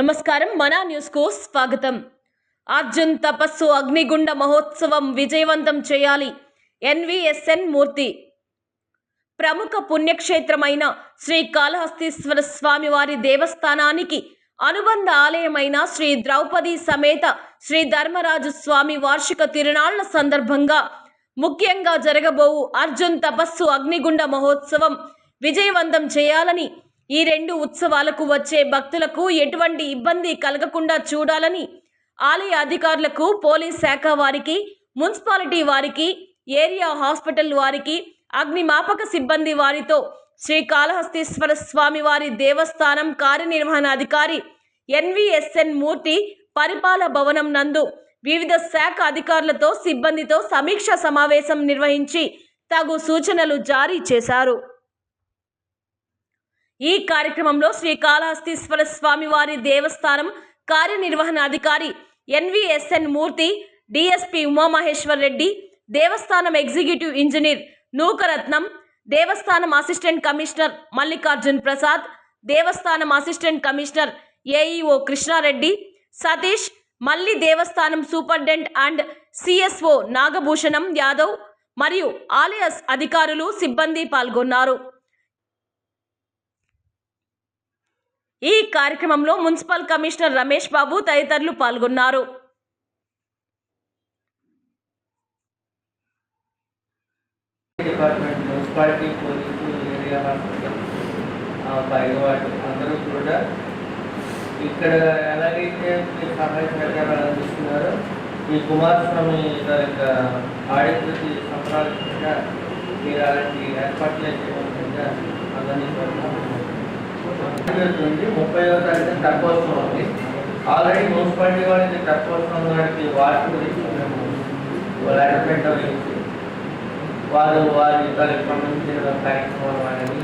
నమస్కారం. మనా న్యూస్కు స్వాగతం. అర్జున్ తపస్సు అగ్నిగుండ మహోత్సవం విజయవంతం చేయాలి. N V S N Murthy. ప్రముఖ పుణ్యక్షేత్రమైన శ్రీ కాళహస్తీశ్వర స్వామివారి దేవస్థానానికి అనుబంధ ఆలయమైన శ్రీ ద్రౌపది సమేత శ్రీ ధర్మరాజు స్వామి వార్షిక తిరునాళ్ళ సందర్భంగా ముఖ్యంగా జరగబోవు అర్జున్ తపస్సు అగ్నిగుండ మహోత్సవం విజయవంతం చేయాలని ఈ రెండు ఉత్సవాలకు వచ్చే భక్తులకు ఎటువంటి ఇబ్బంది కలగకుండా చూడాలని ఆలయ అధికారులకు పోలీస్ శాఖ వారికి మున్సిపాలిటీ వారికి ఏరియా హాస్పిటల్ వారికి అగ్నిమాపక సిబ్బంది వారితో శ్రీకాళహస్తీశ్వర స్వామి వారి దేవస్థానం కార్యనిర్వహణాధికారి ఎన్విఎస్ఎన్ మూర్తి పరిపాల భవనం నందు వివిధ శాఖ అధికారులతో సిబ్బందితో సమీక్ష సమావేశం నిర్వహించి తగు సూచనలు జారీ చేశారు. ఈ కార్యక్రమంలో శ్రీకాళహస్తీశ్వర స్వామివారి దేవస్థానం కార్యనిర్వహణ అధికారి ఎన్విఎస్ఎన్ మూర్తి డిఎస్పి ఉమామహేశ్వర్ రెడ్డి దేవస్థానం executive engineer Nookaratnam Devasthanam assistant commissioner Mallikarjun Prasad Devasthanam assistant commissioner AEO Krishnareddy Satish Malli Devasthanam superintendent and CSO Nagabhushanam Yadav మరియు ఆలయ అధికారులు సిబ్బంది పాల్గొన్నారు. ఈ కార్యక్రమంలో మున్సిపల్ కమిషనర్ రమేష్ బాబు తదితరులు పాల్గొన్నారు department municipality police area hospital ఆ, పైవాడు అందరూ కూడా ఇక్కడ ఎలాగైతే మీరు సహాయ సహకారాలు అందిస్తున్నారో ఈ కుమారస్వామి గారి యొక్క ఆడిపతి సంప్రదాయంగా మీరు అలాంటి ఏర్పాట్లు చేయవలసిందిగా అందరినీ కోరుతున్నాను. ముప్పై ముప్పైవ తారీఖు తక్కువసం ఉంది. ఆల్రెడీ మున్సిపాలిటీ వాళ్ళకి తక్కువసం వారికి వాటి గురించి మేము అడ్వర్టైజ్మెంట్ గురించి వారు వారి దానికి సంబంధించిన కార్యక్రమాలు అనేది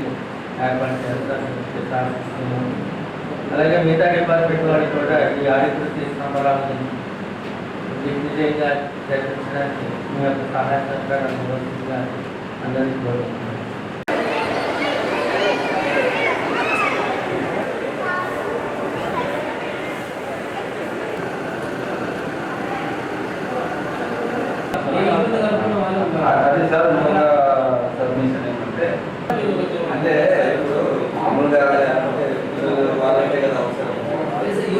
ఏర్పాటు చేస్తారని ప్రార్థిస్తున్నాము అలాగే మిగతా డిపార్ట్మెంట్ వారికి కూడా ఈ ఆడిట్ సంబరాలని దిగ్విజయంగా జరిపించడానికి మీ యొక్క సహాయ సహకారాన్ని అందరికీ కోరుతున్నాను సార్ ముందుగా సబ్మిషన్ ఏమంటే అంటే ఇప్పుడు మామూలుగా కదా అవసరం.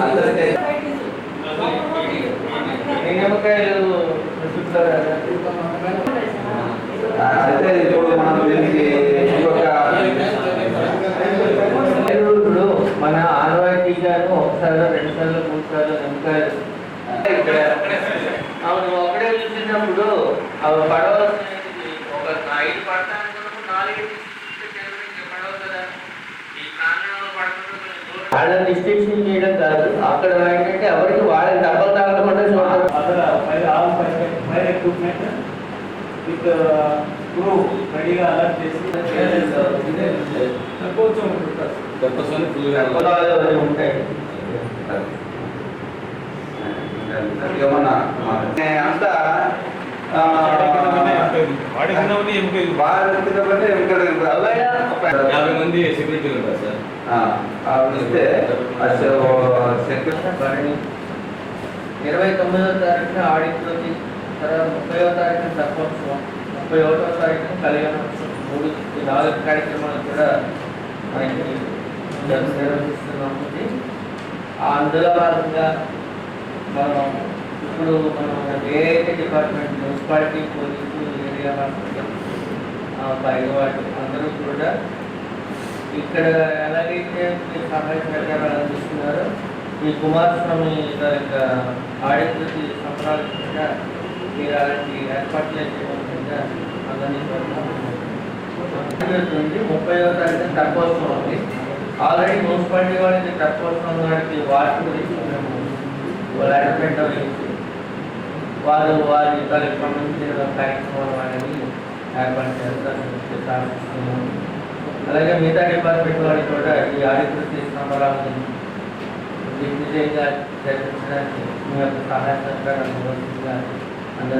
అందరికీ నిమ్మకాయలు అయితే ఇప్పుడు మనం దీనికి ఇంకొక ఇప్పుడు మన ఆనవాయితీగాను ఒకసారి రెండు సార్లు మూడు సార్లు నిమ్మకాయలు. ఇక్కడ అవును ఒకటే చూసినప్పుడు అవి పడవలసిన వాళ్ళ డిస్టింక్షన్ చేయడం కాదు. అక్కడ ఏంటంటే ఎవరికి వాళ్ళకి డబ్బులు equipment with uh, crew రెడీగా అలర్ట్ చేసి ఉంటాయి. అంతా ఆ, వాడి కింద ఎంపీ వారి కింద పడితే ఎముకలు యాభై మంది సెక్యూరిటీలు ఉంటారు సార్ ఇస్తే అసలు ఇరవై తొమ్మిదవ తారీఖున ఆడిట్లోకి తర్వాత ముప్పైవ తారీఖున తప్పోత్సవం ముప్పై ఒకటో తారీఖున కళ్యాణోత్సవం మూడు నాలుగు కార్యక్రమాలు కూడా మనకి నిర్వహిస్తున్నాము అందులో భాగంగా మనం ఇప్పుడు మనం ఏదైతే department municipality police area hospital పైవాడు అందరూ కూడా ఇక్కడ ఎలాగైతే మీరు సహాయ సహకారాలు అందిస్తున్నారో ఈ కుమారస్వామి గారి యొక్క ఆడికి సంప్రదాయంగా మీరు అలాంటి ఏర్పాట్లు చేయవలసిందిగా అందరినీ ముప్పైవ తారీఖు తక్కువసం ఉంది ఆల్రెడీ మున్సిపాలిటీ వాళ్ళకి తక్కువసం వారికి వాటి గురించి మేము అడ్వర్టైజ్మెంట్ గురించి వారు వారి దానికి సంబంధించిన కార్యక్రమాలు అనేది ఏర్పాటు చేస్తారు. ప్రార్థిస్తున్నాము అలాగే మిగతా డిపార్ట్మెంట్ వారికి కూడా ఈ ఆడిట్ సంబరాలను దిగ్విజయంగా జరిపించడానికి మీ యొక్క సహాయ సహకారాలు ఇవ్వాల్సిందిగా